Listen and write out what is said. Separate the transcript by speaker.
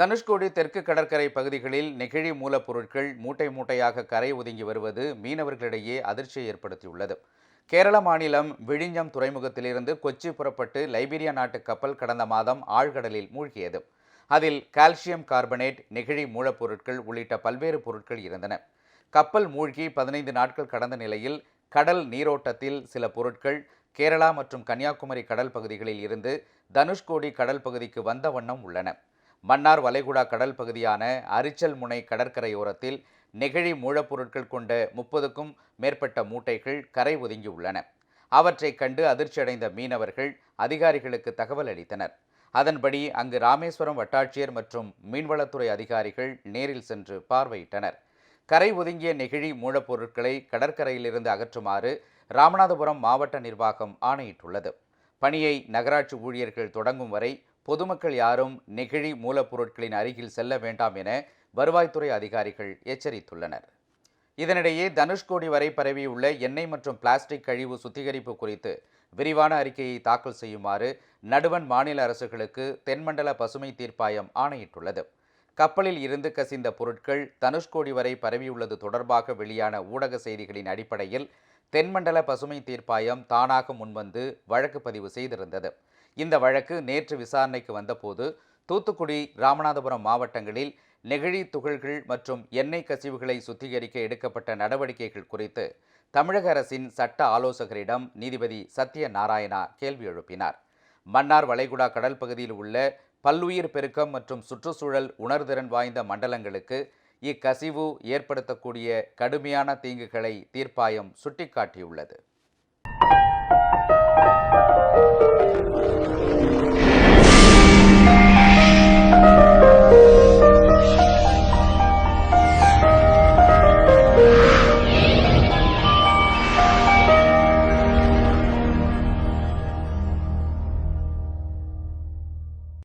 Speaker 1: தனுஷ்கோடி தெற்கு கடற்கரை பகுதிகளில் நெகிழி மூலப்பொருட்கள் மூட்டை மூட்டையாக கரை ஒதுங்கி வருவது மீனவர்களிடையே அதிர்ச்சியை ஏற்படுத்தியுள்ளது. கேரள மாநிலம் விழிஞ்சம் துறைமுகத்திலிருந்து கொச்சி புறப்பட்டு லைபீரியா நாட்டு கப்பல் கடந்த மாதம் ஆழ்கடலில் மூழ்கியது. அதில் கால்சியம் கார்பனேட் நெகிழி மூலப்பொருட்கள் உள்ளிட்ட பல்வேறு பொருட்கள் இருந்தன. கப்பல் மூழ்கி பதினைந்து நாட்கள் கடந்த நிலையில் கடல் நீரோட்டத்தில் சில பொருட்கள் கேரளா மற்றும் கன்னியாகுமரி கடல் பகுதிகளில் இருந்து தனுஷ்கோடி கடல் பகுதிக்கு வந்த வண்ணம் உள்ளன. மன்னார் வளைகுடா கடல் பகுதியான அரிச்சல் முனை கடற்கரையோரத்தில் நெகிழி மூலப்பொருட்கள் கொண்ட முப்பதுக்கும் மேற்பட்ட மூட்டைகள் கரை ஒதுங்கியுள்ளன அவற்றைக் கண்டு அதிர்ச்சியடைந்த மீனவர்கள் அதிகாரிகளுக்கு தகவல் அளித்தனர். அதன்படி அங்கு ராமேஸ்வரம் வட்டாட்சியர் மற்றும் மீன்வளத்துறை அதிகாரிகள் நேரில் சென்று பார்வையிட்டனர். கரை ஒதுங்கிய நெகிழி மூலப்பொருட்களை கடற்கரையிலிருந்து அகற்றுமாறு ராமநாதபுரம் மாவட்ட நிர்வாகம் ஆணையிட்டுள்ளது. பணியை நகராட்சி ஊழியர்கள் தொடங்கும் வரை பொதுமக்கள் யாரும் நெகிழி மூலப்பொருட்களின் அருகில் செல்ல வேண்டாம் என வருவாய்த்துறை அதிகாரிகள் எச்சரித்துள்ளனர். இதனிடையே தனுஷ்கோடி வரை பரவியுள்ள எண்ணெய் மற்றும் பிளாஸ்டிக் கழிவு சுத்திகரிப்பு குறித்து விரிவான அறிக்கையை தாக்கல் செய்யுமாறு நடுவண் மாநில அரசுகளுக்கு தென்மண்டல பசுமை தீர்ப்பாயம் ஆணையிட்டுள்ளது. கப்பலில் இருந்து கசிந்த பொருட்கள் தனுஷ்கோடி வரை பரவியுள்ளது தொடர்பாக வெளியான ஊடக செய்திகளின் அடிப்படையில் தென்மண்டல பசுமை தீர்ப்பாயம் தானாக முன்வந்து வழக்கு பதிவு செய்திருந்தது. இந்த வழக்கு நேற்று விசாரணைக்கு வந்தபோது தூத்துக்குடி ராமநாதபுரம் மாவட்டங்களில் நெகிழி துகள்கள் மற்றும் எண்ணெய் கசிவுகளை சுத்திகரிக்க எடுக்கப்பட்ட நடவடிக்கைகள் குறித்து தமிழக அரசின் சட்ட ஆலோசகரிடம் நீதிபதி சத்ய நாராயணா கேள்வி எழுப்பினார். மன்னார் வளைகுடா கடல் பகுதியில் உள்ள பல்லுயிர் பெருக்கம் மற்றும் சுற்றுச்சூழல் உணர்திறன் வாய்ந்த மண்டலங்களுக்கு இக்கசிவு ஏற்படுத்தக்கூடிய கடுமையான தீங்குகளை தீர்ப்பாயம் சுட்டிக்காட்டியுள்ளது.